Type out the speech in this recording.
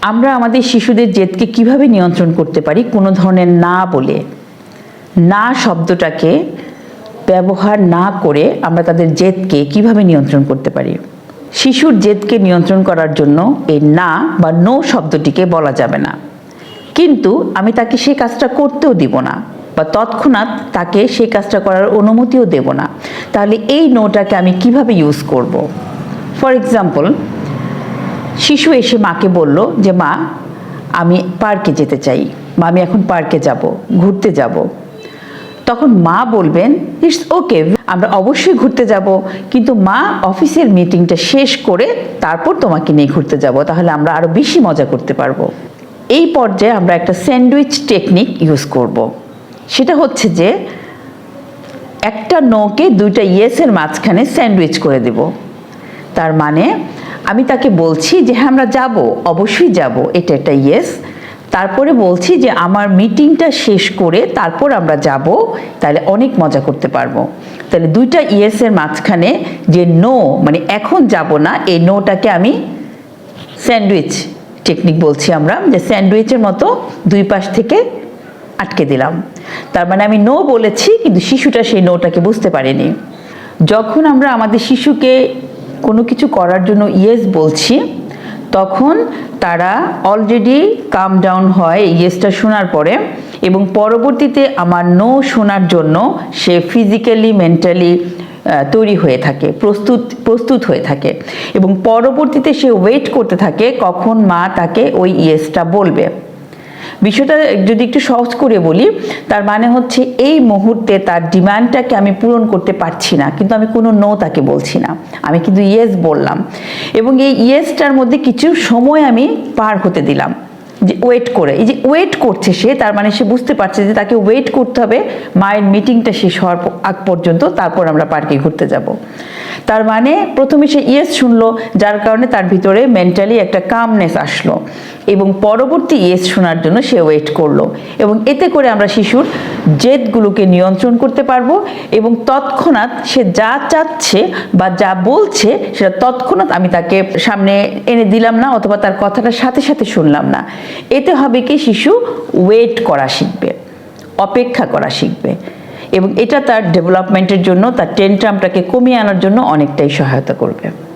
আমরা আমাদের শিশুদের জেদকে কীভাবে নিয়ন্ত্রণ করতে পারি কোনো ধরনের না বলে, না শব্দটাকে ব্যবহার না করে আমরা তাদের জেদকে কীভাবে নিয়ন্ত্রণ করতে পারি? শিশুর জেদকে নিয়ন্ত্রণ করার জন্য এই না বা নো শব্দটিকে বলা যাবে না। কিন্তু আমি তাকে সেই কাজটা করতেও দিব না বা তৎক্ষণাৎ তাকে সেই কাজটা করার অনুমতিও দেব না। তাহলে এই নোটাকে আমি কীভাবে ইউজ করব? ফর এক্সাম্পল শিশু এসে মাকে বলল যে, মা, আমি পার্কে যেতে চাই। বা আমি এখন পার্কে যাব, ঘুরতে যাব। তখন মা বলবেন, ইটস ওকে, আমরা অবশ্যই ঘুরতে যাব। কিন্তু মা অফিসের মিটিংটা শেষ করে তারপর তোমাকে নিয়ে ঘুরতে যাব। তাহলে আমরা আরও বেশি মজা করতে পারব। এই পর্যায়ে আমরা একটা স্যান্ডউইচ টেকনিক ইউজ করব। সেটা হচ্ছে যে, একটা নোকে দুইটা ইয়েসের মাঝখানে স্যান্ডউইচ করে দেব। তার মানে আমি তাকে বলছি যে হ্যাঁ আমরা যাব, অবশ্যই যাব। এটা একটা ইয়েস তারপরে বলছি যে, আমার মিটিংটা শেষ করে তারপর আমরা যাব, তাহলে অনেক মজা করতে পারব। তাহলে দুইটা ইয়েসের মাঝখানে যে নো মানে এখন যাব না, এই নোটাকে আমি স্যান্ডউইচ টেকনিক বলছি আমরা, যে স্যান্ডউইচের মতো দুই পাশ থেকে আটকে দিলাম। তার মানে আমি নো বলেছি, কিন্তু শিশুটা সেই নোটাকে বুঝতে পারেনি। যখন আমরা আমাদের শিশুকে কোনো কিছু করার জন্য ইয়েস বলছি, তখন তারা অলরেডি কাম ডাউন হয় ইয়েসটা শোনার পরে এবং পরবর্তীতে আমার নো শোনার জন্য সে ফিজিক্যালি মেন্টালি তৈরি হয়ে থাকে, প্রস্তুত প্রস্তুত হয়ে থাকে এবং পরবর্তীতে সে ওয়েট করতে থাকে কখন মা তাকে ওই ইয়েসটা বলবে। বিষয়টা যদি একটু সহজ করে বলি, তার মানে হচ্ছে এই মুহূর্তে তার ডিমান্ডটাকে আমি পূরণ করতে পারছি না, কিন্তু আমি কোনো নো তাকে বলছি না। আমি কিন্তু ইয়েস বললাম। এবং এই ইয়েসটার মধ্যে কিছু সময় আমি পার হতে দিলাম। যে ওয়েট করে, এই যে ওয়েট করছে সে, তার মানে সে বুঝতে পারছে যে তাকে ওয়েট করতে হবে, মায়ের মিটিংটা শেষ হওয়ার আগ পর্যন্ত, তারপর আমরা পার্কে ঘুরতে যাব। তার মানে প্রথমে সে ইয়েস শুনলো, যার কারণে তার ভিতরে মেন্টালি একটা কামনেস আসলো। এবং পরবর্তী ইয়েস শোনার জন্য সে ওয়েট করল। এবং এতে করে আমরা শিশুর জেদগুলোকে নিয়ন্ত্রণ করতে পারব এবং তৎক্ষণাৎ সে যা চাচ্ছে বা যা বলছে সেটা তৎক্ষণাৎ আমি তাকে সামনে এনে দিলাম না অথবা তার কথাটা সাথে সাথে শুনলাম না। এতে হবে কি শিশু ওয়েট করা শিখবে, অপেক্ষা করা শিখবে এবং এটা তার ডেভেলপমেন্টের জন্য, তার টেনট্রামটাকে কমিয়ে আনার জন্য অনেকটাই সহায়তা করবে।